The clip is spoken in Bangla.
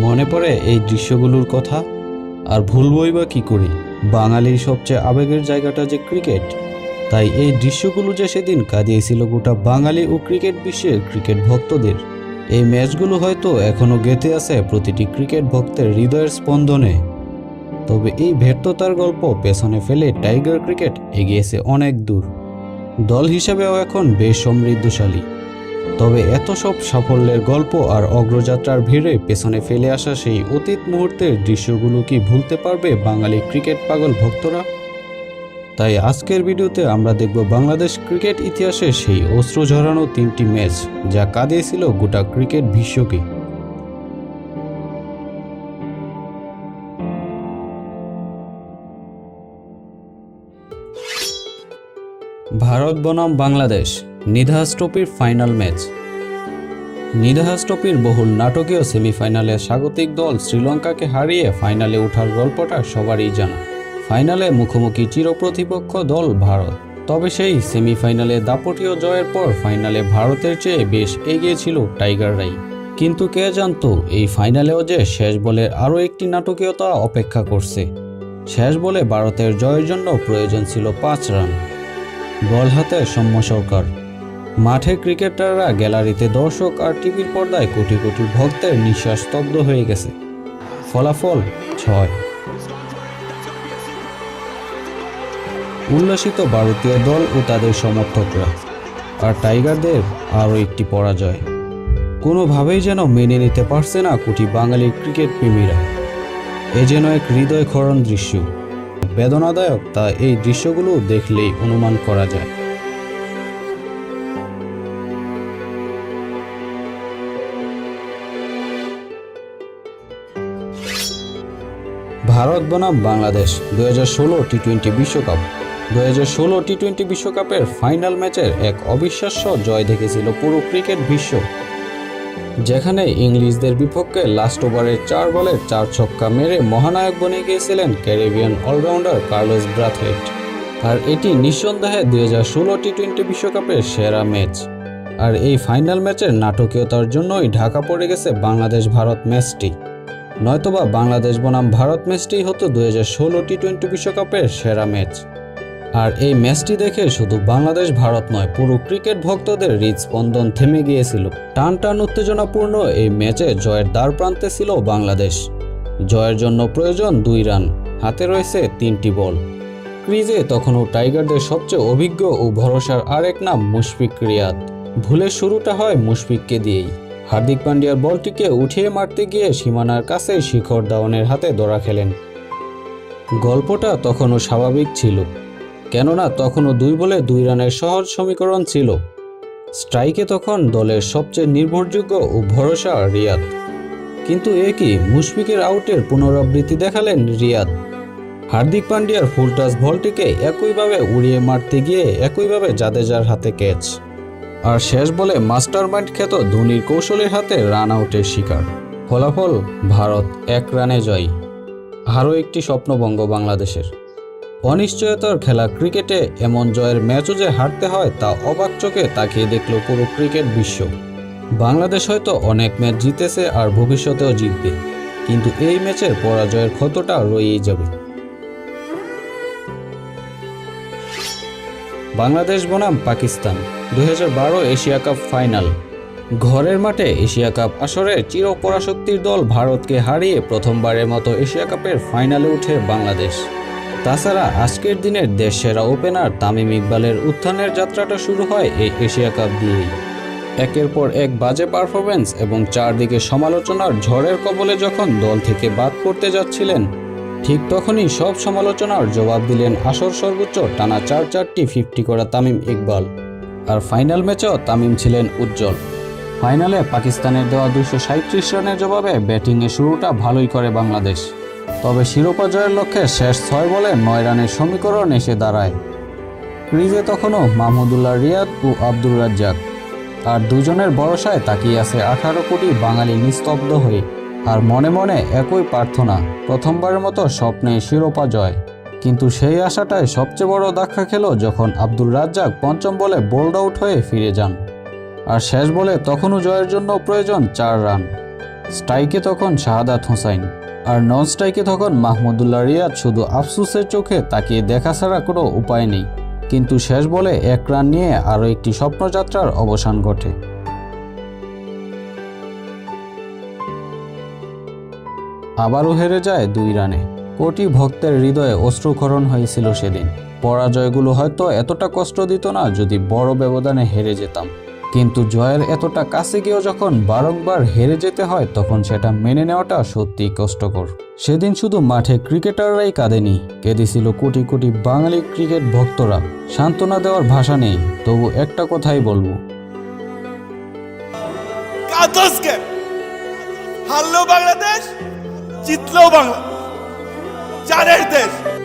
মনে পড়ে এই দৃশ্যগুলোর কথা? আর ভুলবই বা কী করি? বাঙালির সবচেয়ে আবেগের জায়গাটা যে ক্রিকেট, তাই এই দৃশ্যগুলো যে সেদিন কাঁদিয়েছিল গোটা বাঙালি ও ক্রিকেট বিশ্বের ক্রিকেট ভক্তদের, এই ম্যাচগুলো হয়তো এখনও গেঁথে আছে প্রতিটি ক্রিকেট ভক্তের হৃদয়ের স্পন্দনে। তবে এই ব্যর্থতার গল্প পেছনে ফেলে টাইগার ক্রিকেট এগিয়েছে অনেক দূর। দল হিসেবেও এখন বেশ সমৃদ্ধশালী। তবে এত সব সাফল্যের গল্প আর অগ্রযাত্রার ভিড়ে পেছনে ফেলে আসা সেই অতীত মুহূর্তের দৃশ্যগুলো কি ভুলতে পারবে বাঙালি ক্রিকেট পাগল ভক্তরা? তাই আজকের ভিডিওতে আমরা দেখব বাংলাদেশ ক্রিকেট ইতিহাসে সেই অস্ত্র ঝরানো তিনটি ম্যাচ যা কাঁদিয়েছিল গোটা ক্রিকেট বিশ্বকে। ভারত বনাম বাংলাদেশ। নিধাস ট্রফির ফাইনাল ম্যাচ। নিধাস ট্রফির বহুল নাটকীয় সেমিফাইনালে স্বাগতিক দল শ্রীলঙ্কাকে হারিয়ে ফাইনালে ওঠার গল্পটা সবারই জানা। ফাইনালে মুখোমুখি চিরপ্রতিপক্ষ দল ভারত। তবে সেই সেমিফাইনালে দাপটীয় জয়ের পর ফাইনালে ভারতের চেয়ে বেশ এগিয়ে ছিল টাইগাররাই কিন্তু কে জানতো, এই ফাইনালেও যে শেষ বলের আরও একটি নাটকীয়তা অপেক্ষা করছে। শেষ বলে ভারতের জয়ের জন্য প্রয়োজন ছিল পাঁচ রান। বল হাতে সৌম্য সরকার। মাঠে ক্রিকেটাররা গ্যালারিতে দর্শক আর টিভির পর্দায় কোটি কোটি ভক্তের নিঃশ্বাস স্তব্ধ হয়ে গেছে। ফলাফল ছয়। উল্লাসিত ভারতীয় দল ও তাদের সমর্থকরা। আর টাইগারদের আরও একটি পরাজয়। কোনোভাবেই যেন মেনে নিতে পারছে না কোটি বাঙালি ক্রিকেট প্রেমীরা। এ যেন এক হৃদয় ক্ষরণ দৃশ্য। বেদনাদায়ক তা এই দৃশ্যগুলো দেখলেই অনুমান করা যায়। ভারত বনাম বাংলাদেশ দু হাজার ষোলো টি টোয়েন্টি বিশ্বকাপ। দু হাজার ষোলো টি টোয়েন্টি বিশ্বকাপের ফাইনাল ম্যাচের এক অবিশ্বাস্য জয় দেখেছিল পুরো ক্রিকেট বিশ্ব। যেখানে ইংলিশদের বিপক্ষে লাস্ট ওভারের চার বলের চার ছক্কা মেরে মহানায়ক বনে গিয়েছিলেন ক্যারিবিয়ান অলরাউন্ডার কার্লোস ব্রাথেট আর এটি নিঃসন্দেহে দুই হাজার ষোলো টি টোয়েন্টি বিশ্বকাপের সেরা ম্যাচ। আর এই ফাইনাল ম্যাচের নাটকীয়তার জন্যই ঢাকা পড়ে গেছে বাংলাদেশ ভারত ম্যাচটি। নয়তোবা বাংলাদেশ বনাম ভারত ম্যাচটি হতো দুই হাজার ষোলো টি টোয়েন্টি বিশ্বকাপের সেরা ম্যাচ। আর এই ম্যাচটি দেখে শুধু বাংলাদেশ ভারত নয়, পুরো ক্রিকেট ভক্তদের হৃদস্পন্দন থেমে গিয়েছিল। টান টান উত্তেজনাপূর্ণ এই ম্যাচে জয়ের দ্বার প্রান্তে ছিল বাংলাদেশ। জয়ের জন্য প্রয়োজন দুই রান, হাতে রয়েছে তিনটি বল। ক্রিজে তখনও টাইগারদের সবচেয়ে অভিজ্ঞ ও ভরসার আরেক নাম মুশফিক রিয়াদ। ভুলের শুরুটা হয় মুশফিককে দিয়েই। হার্দিক পান্ডিয়ার বলটিকে উঠিয়ে মারতে গিয়ে সীমানার কাছে শিখর দাওয়ানের হাতে ধরা খেলেন। গল্পটা তখনও স্বাভাবিক ছিল, কেননা তখনও দুই বলে দুই রানের সহজ সমীকরণ ছিল। স্ট্রাইকে তখন দলের সবচেয়ে নির্ভরযোগ্য ও ভরসা রিয়াদ। কিন্তু এ কি মুশফিকের আউটের পুনরাবৃত্তি দেখালেন রিয়াদ? হার্দিক পান্ডিয়ার ফুলটাস বলটিকে একইভাবে উড়িয়ে মারতে গিয়ে একইভাবে জাদেজার হাতে ক্যাচ। আর শেষ বলে মাস্টার মাইন্ড খ্যাত ধোনির কৌশলের হাতে রান আউটের শিকার। ফলাফল, ভারত এক রানে জয়ী। আরও একটি স্বপ্নভঙ্গ বাংলাদেশের। অনিশ্চয়তার খেলা ক্রিকেটে এমন জয়ের ম্যাচও যে হারতে হয় তা অবাক চোখে তাকিয়ে দেখল পুরো ক্রিকেট বিশ্ব। বাংলাদেশ হয়তো অনেক ম্যাচ জিতেছে আর ভবিষ্যতেও জিতবে, কিন্তু এই ম্যাচের পরাজয়ের ক্ষতটা রয়েই যাবে। বাংলাদেশ বনাম পাকিস্তান। দু হাজার বারো এশিয়া কাপ ফাইনাল। ঘরের মাঠে এশিয়া কাপ আসরের চিরপরাশক্তির দল ভারতকে হারিয়ে প্রথমবারের মতো এশিয়া কাপের ফাইনালে উঠে বাংলাদেশ। তাছাড়া আজকের দিনের দেশ সেরা ওপেনার তামিম ইকবালের উত্থানের যাত্রাটা শুরু হয় এই এশিয়া কাপ দিয়েই। একের পর এক বাজে পারফরমেন্স এবং চারদিকে সমালোচনার ঝড়ের কবলে যখন দল থেকে বাদ পড়তে যাচ্ছিলেন, ঠিক তখনই সব সমালোচনার জবাব দিলেন আসর সর্বোচ্চ টানা চার চারটি ফিফটি করা তামিম ইকবাল। আর ফাইনাল ম্যাচেও তামিম ছিলেন উজ্জ্বল। ফাইনালে পাকিস্তানের দেওয়া দুশো সাঁত্রিশ রানের জবাবে ব্যাটিংয়ে শুরুটা ভালোই করে বাংলাদেশ। তবে শিরোপা জয়ের লক্ষ্যে শেষ ছয় বলে নয় রানের সমীকরণ এসে দাঁড়ায়। ক্রিজে তখনও মাহমুদুল্লাহ রিয়াদ ও আব্দুল রাজ্জাক। আর দুজনের ভরসায় তাকিয়ে আছে আঠারো কোটি বাঙালি নিস্তব্ধ হয়ে। আর মনে মনে একই প্রার্থনা, প্রথমবারের মতো স্বপ্নে শিরোপা জয়। কিন্তু সেই আশাটায় সবচেয়ে বড় দেখা খেল যখন আব্দুল রাজ্জাক পঞ্চম বলে বোল্ড আউট হয়ে ফিরে যান। আর শেষ বলে তখনও জয়ের জন্য প্রয়োজন চার রান। স্ট্রাইকে তখন শাহাদাত হোসাইন। আর নন স্ট্রাইকে তখন মাহমুদুল্লাহ রিয়াদ শুধু আফসুসের চোখে তাকিয়ে দেখা ছাড়া কোনো উপায় নেই। কিন্তু শেষ বলে এক রান নিয়ে আরও একটি স্বপ্নযাত্রার অবসান ঘটে। আবারও হেরে যায় দুই রানে। কোটি ভক্তের হৃদয়ে অশ্রুক্ষরণ হয়েছিল সেদিন। পরাজয়গুলো হয়তো এতটা কষ্ট দিত না যদি বড় ব্যবধানে হেরে যেতাম। কিন্তু জয়ের এতটা কাছে গিয়েও যখন বারংবার হেরে যেতে হয়, তখন সেটা মেনে নেওয়াটা সত্যিই কষ্টকর। সেদিন শুধু মাঠে ক্রিকেটাররাই কাঁদেনি, কেঁদেছিল কোটি কোটি বাঙালি ক্রিকেট ভক্তরা। সান্ত্বনা দেওয়ার ভাষা নেই, তবু একটা কথাই বলব। হারলেও বাংলাদেশ জিতলেও বাংলাদেশ। চারের দেশ।